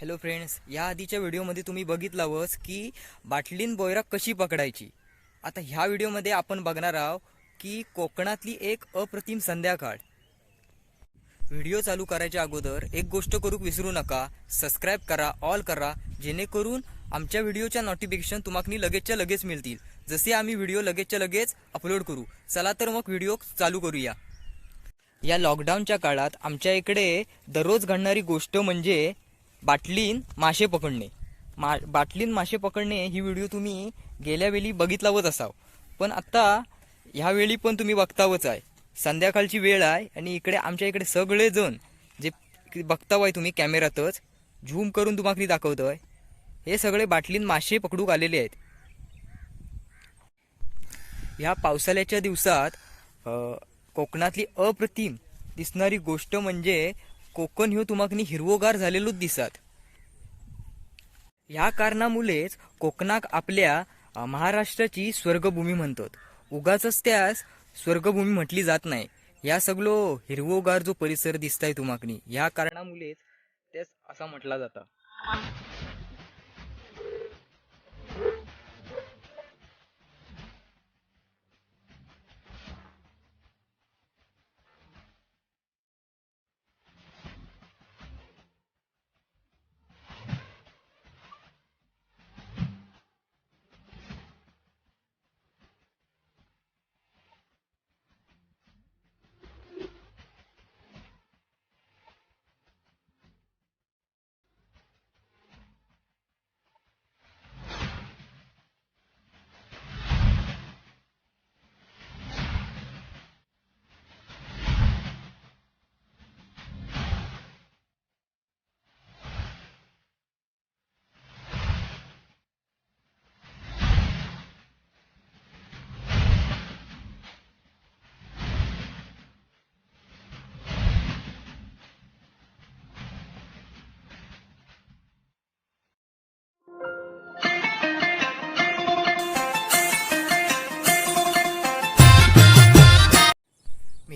Hello friends या आधीच्या व्हिडिओमध्ये तुम्ही बघितलावच की बाटलीन बोयरा कशी पकडायची. आता ह्या व्हिडिओमध्ये आपण बघणार आहोत की कोकणातली एक अप्रतिम संध्याकाळ. व्हिडिओ चालू करायच्या अगोदर एक गोष्ट करूक विसरू नका सबस्क्राईब करा ऑल करा जेणेकरून आमच्या व्हिडिओच्या नोटिफिकेशन तुम्हाला लगेचच्या लगेच मिळतील. जसे आम्ही व्हिडिओ लगेचच्या लगेच अपलोड करू. चला तर मग व्हिडिओ चालू करूया. या लॉकडाऊनच्या काळात आमच्या इकडे दररोज घडणारी गोष्ट म्हणजे बाटलीन मासे पकडणे. मा बाटलीन मासे पकडणे ही व्हिडिओ तुम्ही गेल्या वेळी बघितलावच असाव. पण आत्ता ह्यावेळी पण तुम्ही बघतावच आहे. संध्याकाळची वेळ आहे आणि इकडे आमच्या इकडे सगळेजण जे जे आहे तुम्ही कॅमेऱ्यातच झूम करून तुम्हाला दाखवतोय. हे सगळे बाटलीन मासे पकडूक आलेले आहेत. ह्या पावसाळ्याच्या दिवसात कोकणातली अप्रतिम दिसणारी गोष्ट म्हणजे कोकण ह्यो तुम्हाला हिरवोगार झालेलोच दिसत. ह्या कारणामुळेच कोकणाक आपल्या महाराष्ट्राची स्वर्गभूमी म्हणतात. उगाच त्यास स्वर्गभूमी म्हटली जात नाही. या सगळो हिरवोगार जो परिसर दिसताय तुम्हाकनी या कारणामुळेच त्यास असा म्हटला जाता.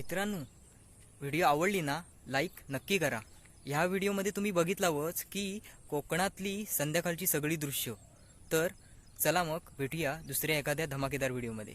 मित्रांनो व्हिडिओ आवडली ना लाईक नक्की करा. ह्या व्हिडिओमध्ये तुम्ही बघितलावंच की कोकणातली संध्याकाळची सगळी दृश्य. तर चला मग भेटूया दुसऱ्या एखाद्या धमाकेदार व्हिडिओमध्ये.